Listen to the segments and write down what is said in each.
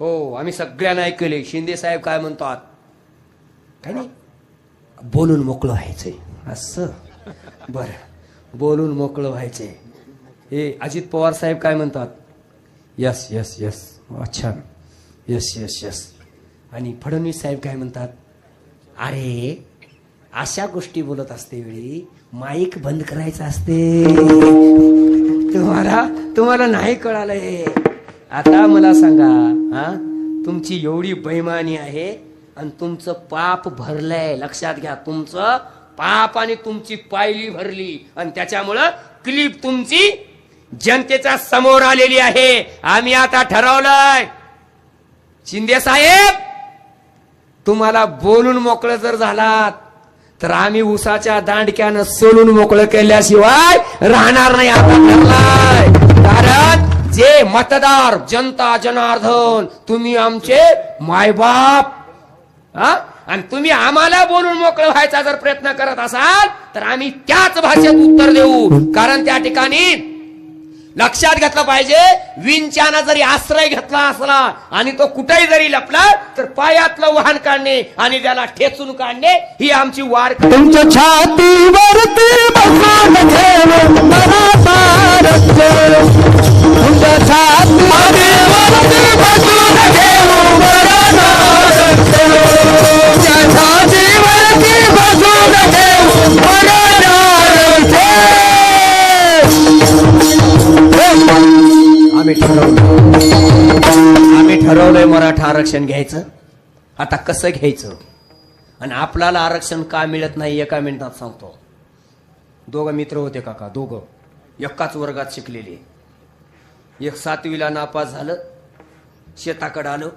हो आम्ही सगळ्यांना ऐकले. शिंदे साहेब काय म्हणतात? काय नाही बोलून मोकळं व्हायचंय असं. बर. बोलून मोकळं व्हायचंय हे अजित पवार साहेब काय म्हणतात? Yes yes yes. अच्छा यस यस यस. आणि फडणवीस साहेब काय म्हणतात? अरे अशा गोष्टी बोलत असते वेळी माईक बंद करायचं असते. तुम्हाला तुम्हाला नाही कळालंय. आता मला सांगा हा? तुमची एवढी बैमानी आहे आणि तुमचं पाप भरलंय. लक्षात घ्या तुमचं पाप आणि तुमची पायली भरली आणि त्याच्यामुळं क्लिप तुमची जनतेच्या समोर आलेली आहे. आम्ही आता ठरवलंय. शिंदे साहेब तुम्हाला बोलून मोकळं जर झालात तर आम्ही उसाच्या दांडक्यानं सोलून मोकळं केल्याशिवाय राहणार नाही. आता ठरलाय. मतदार जनता जनार्दन तुम्ही आमचे मायबाप. हा? आणि तुम्ही आम्हाला बोलून मोकळं व्हायचा जर प्रयत्न करत असाल तर आम्ही त्याच भाषेत उत्तर देऊ. कारण त्या ठिकाणी लक्षात घेतलं पाहिजे विंचाना जरी आश्रय घेतला असला आणि तो कुठेही जरी लपला तर पायातलं वाहन काढणे आणि त्याला ठेचून काढणे ही आमची वार तुमच्या छातीवरती आम्ही ठरवलं. आम्ही ठरवलंय मराठा आरक्षण घ्यायचं. आता कसं घ्यायचं? आणि आपल्याला आरक्षण का मिळत नाही एका मिनिटात सांगतो. दोघं मित्र होते काका दोघं. एकाच वर्गात शिकलेले. एक सातवीला नापास झालं शेताकडं आलं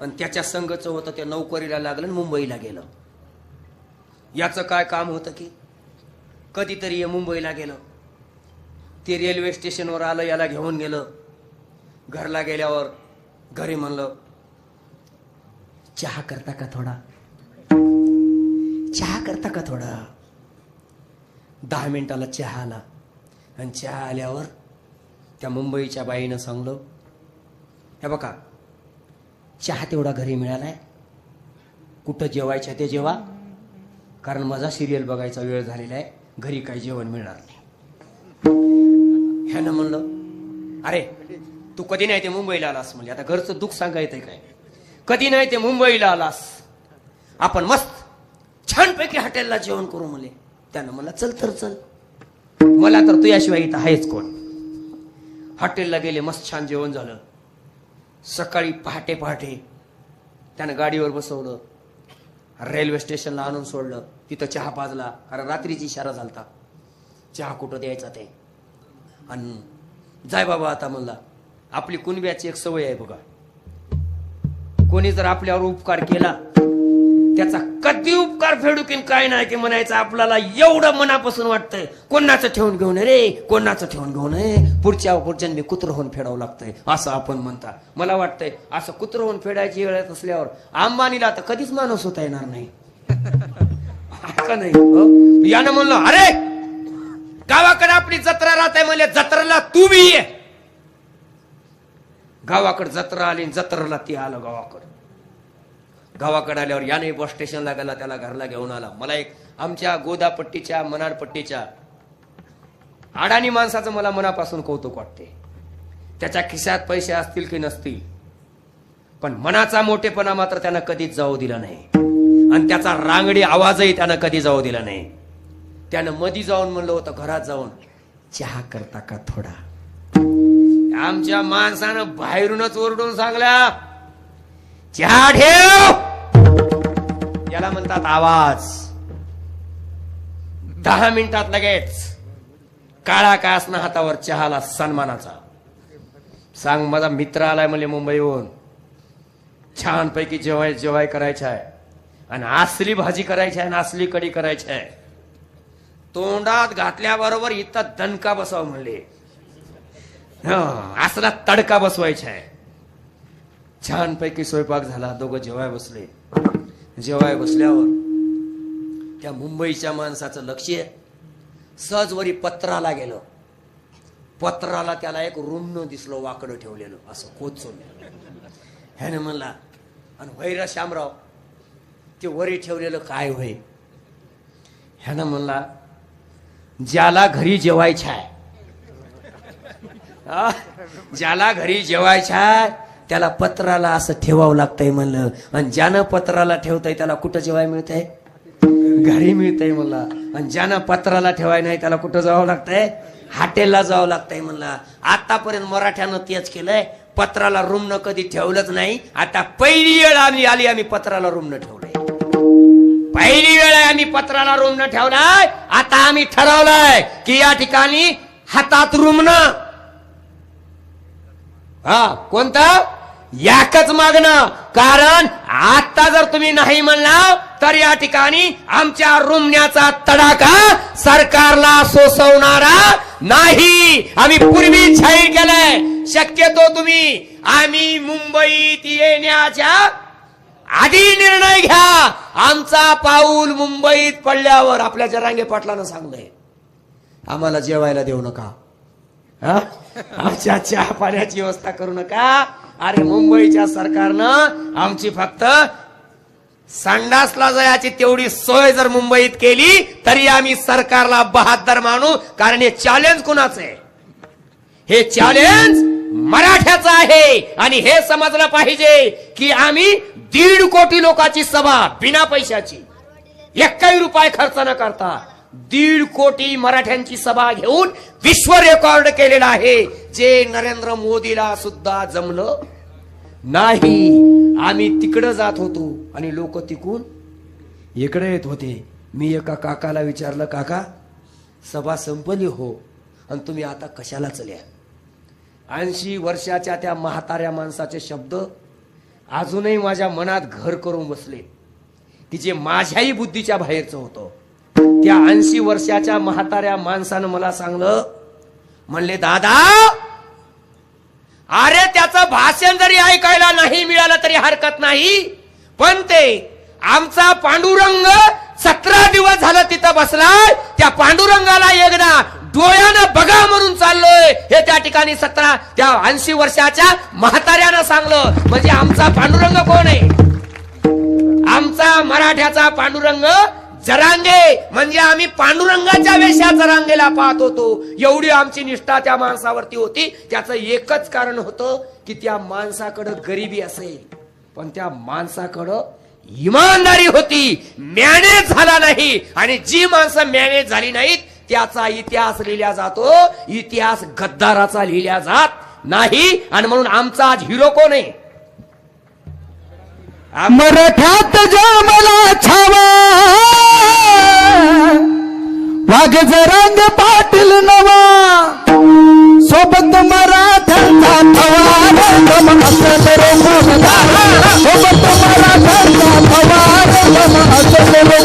आणि त्याच्या संघचं होतं ते नोकरीला लागलं आणि मुंबईला गेलं. याचं काय काम होतं की कधीतरी हे मुंबईला गेलं. ते रेल्वे स्टेशनवर आलं याला घेऊन गेलं. घरला गेल्यावर घरी म्हणलं चहा करता का थोडा? चहा करता का थोडा? दहा मिनिटाला चहा आला. आणि चहा आल्यावर त्या मुंबईच्या बाईनं सांगलं हे बघा चहा तेवढा घरी मिळालाय. कुठं जेवायच्या ते जेवा. कारण माझा सिरियल बघायचा वेळ झालेला आहे. घरी काही जेवण मिळणार नाही. ह्यानं म्हणलं अरे तू कधी नाही ते मुंबईला आलास म्हणजे आता घरचं दुःख सांगायचंय काय? कधी नाही ते मुंबईला आलास? आपण मस्त छानपैकी हॉटेलला जेवण करू म्हणले. त्यानं मला चल तर चल. मला तर तुझ्याशिवाय इथं आहेच कोण. हॉटेलला गेले मस्त छान जेवण झालं. सकाळी पहाटे पहाटे त्यानं गाडीवर बसवलं रेल्वे स्टेशनला आणून सोडलं तिथं चहा पाजला कारण रात्रीची इशारा झालता. चहा कुठं द्यायचा ते? आणि जाय बाबा आता म्हणला आपली कुणब्याची एक सवय आहे बघा. कोणी जर आपल्यावर उपकार केला त्याचा कधी उपकार फेडू की काय नाही की म्हणायचं आपल्याला एवढं मनापासून वाटतंय कोणाचं ठेवून घेऊन रे कोणाचं ठेवून घेऊन पुढच्या पुढच्या मी कुत्र होऊन फेडावं लागतंय असं आपण म्हणता. मला वाटतंय असं कुत्र होऊन फेडायची वेळ असल्यावर अंबानीला तर कधीच माणूस होता येणार नाही. का नाही? हो? यानं म्हणलं अरे गावाकडे आपली जत्रा राहते म्हणजे जत्रेला तू बी ये. गावाकडे जत्रा आली जत्राला जत्रेला ती आलं गावाकडे. गावाकडे आल्यावर याने बस स्टेशनला गेला त्याला घरला घेऊन आला. मला एक आमच्या गोदापट्टीच्या मनाडपट्टीच्या अडाणी माणसाचं मला मनापासून कौतुक वाटते. त्याच्या खिशात पैसे असतील की नसतील पण मनाचा मोठेपणा मात्र त्यानं कधीच जाऊ दिला नाही. आणि त्याचा रांगडी आवाजही त्यानं कधी जाऊ दिला नाही. त्यानं मधी जाऊन म्हणलं होतं घरात जाऊन चहा करता का थोडा? आमच्या माणसानं बाहेरूनच ओरडून सांगला चहा ठेव. याला म्हणतात आवाज. दहा मिनिटात लगेच. काळा का असणं हातावर चहाला सन्मानाचा. सांग माझा मित्र आलाय म्हणजे मुंबईहून. छानपैकी जेवाय जेवाय करायचं आहे आणि आसली भाजी करायची आहे आणि आसली कढी करायची आहे तोंडात घातल्याबरोबर इथं दणका बसाव म्हणले. हं, असला तडका बसवायचा आहे छानपैकी स्वयंपाक झाला दोघं जेवाय बसले. जेवाय बसल्यावर त्या मुंबईच्या माणसाचं लक्ष सहजवरी पत्राला गेलं. पत्राला त्याला एक रुन्न दिसलो वाकडं ठेवलेलं असं कोचून ह्याने म्हणला आणि वैरा श्यामराव ते वरी ठेवलेलं काय होय? ह्यानं म्हणला ज्याला घरी जेवायच्या आहे. ज्याला घरी जेवायच्या आहे त्याला पत्राला असं ठेवावं लागतंय म्हणलं. आणि ज्यानं पत्राला ठेवतंय त्याला कुठं जेवाय मिळतंय? घरी मिळतंय म्हणलं. आणि ज्यानं पत्राला ठेवाय नाही त्याला कुठं जावं लागतंय? हॉटेलला जावं लागतंय म्हणला. आतापर्यंत मराठ्यानं तेच केलंय. पत्राला रुमनं कधी ठेवलंच नाही. आता पहिली वेळ आम्ही आली आम्ही पत्राला रुमनं ठेवलंय. पहिली वेळ आम्ही पत्राला रुमनं ठेवलाय. आता आम्ही ठरवलंय की या ठिकाणी हातात रुमनं हा कोणतं? याकच मागणं. कारण आता जर तुम्ही नाही म्हणला तर या ठिकाणी आमच्या रुमण्याचा तडाखा सरकारला सोसवणारा नाही. आम्ही पूर्वी जाहीर केलंय. शक्यतो तुम्ही आम्ही मुंबईत येण्याच्या आधी निर्णय घ्या. आमचा पाऊल मुंबईत पडल्यावर आपल्या जरांगे पाटलानं सांगलंय आम्हाला जेवायला देऊ नका. आमच्या चहा पाण्याची व्यवस्था करू नका. अरे मुंबईच्या सरकारनं आमची फक्त संडासला जायची तेवढी सोय जर मुंबईत केली तरी आम्ही सरकारला बहादर मानू कारण हे चॅलेंज कुणाचं आहे? हे चॅलेंज मराठ्याचं आहे. आणि हे समजलं पाहिजे की आम्ही दीड कोटी लोकांची सभा बिना पैशाची. एकही रुपये खर्च न करता. दीड कोटी मराठ्यांची सभा घेऊन विश्व रेकॉर्ड केलेला आहे. जे नरेंद्र मोदीला सुद्धा जमलं नाही आम्ही तिकडं जात होतो आणि लोक तिकून इकडे येत होते. मी एका काकाला विचारलं काका सभा संपली हो आणि तुम्ही आता कशाला चल्या? ऐंशी वर्षाच्या त्या म्हाताऱ्या माणसाचे शब्द अजूनही माझ्या मनात घर करून बसले की जे माझ्याही बुद्धीच्या बाहेरचं होतं. त्या ऐंशी वर्षाच्या म्हाताऱ्या माणसानं मला सांगलं म्हणले दादा अरे त्याचं भाषण जरी ऐकायला नाही मिळालं तरी हरकत नाही पण ते आमचा पांडुरंग सतरा दिवस झालं तिथं बसलाय त्या पांडुरंगाला एकदा डोळ्यानं बघा म्हणून चाललोय. हे त्या ठिकाणी सतरा त्या ऐंशी वर्षाच्या म्हाताऱ्यानं सांगलं म्हणजे आमचा पांडुरंग कोण आहे? आमचा मराठ्याचा पांडुरंग जरांगे म्हणजे आम्ही पांडुरंगाच्या वेशात जरांगेला पाहत होतो. एवढी आमची निष्ठा त्या माणसावरती होती. त्याचं एकच कारण होतं की त्या माणसाकडं गरिबी असेल. पण त्या माणसाकडं इमानदारी होती. मॅनेज झाला नाही. आणि जी माणसं मॅनेज झाली नाहीत त्याचा इतिहास लिहिला जातो. इतिहास गद्दाराचा लिहिला जात नाही. आणि म्हणून आमचा आज हिरो कोण आहे? मराठ्यात छावा. वाघ जरांग पाटील नवा सोबत मराठ्यांचा थवार दम असल रे गुणगावा. सोबत मराठ्यांचा थवार दम असल रे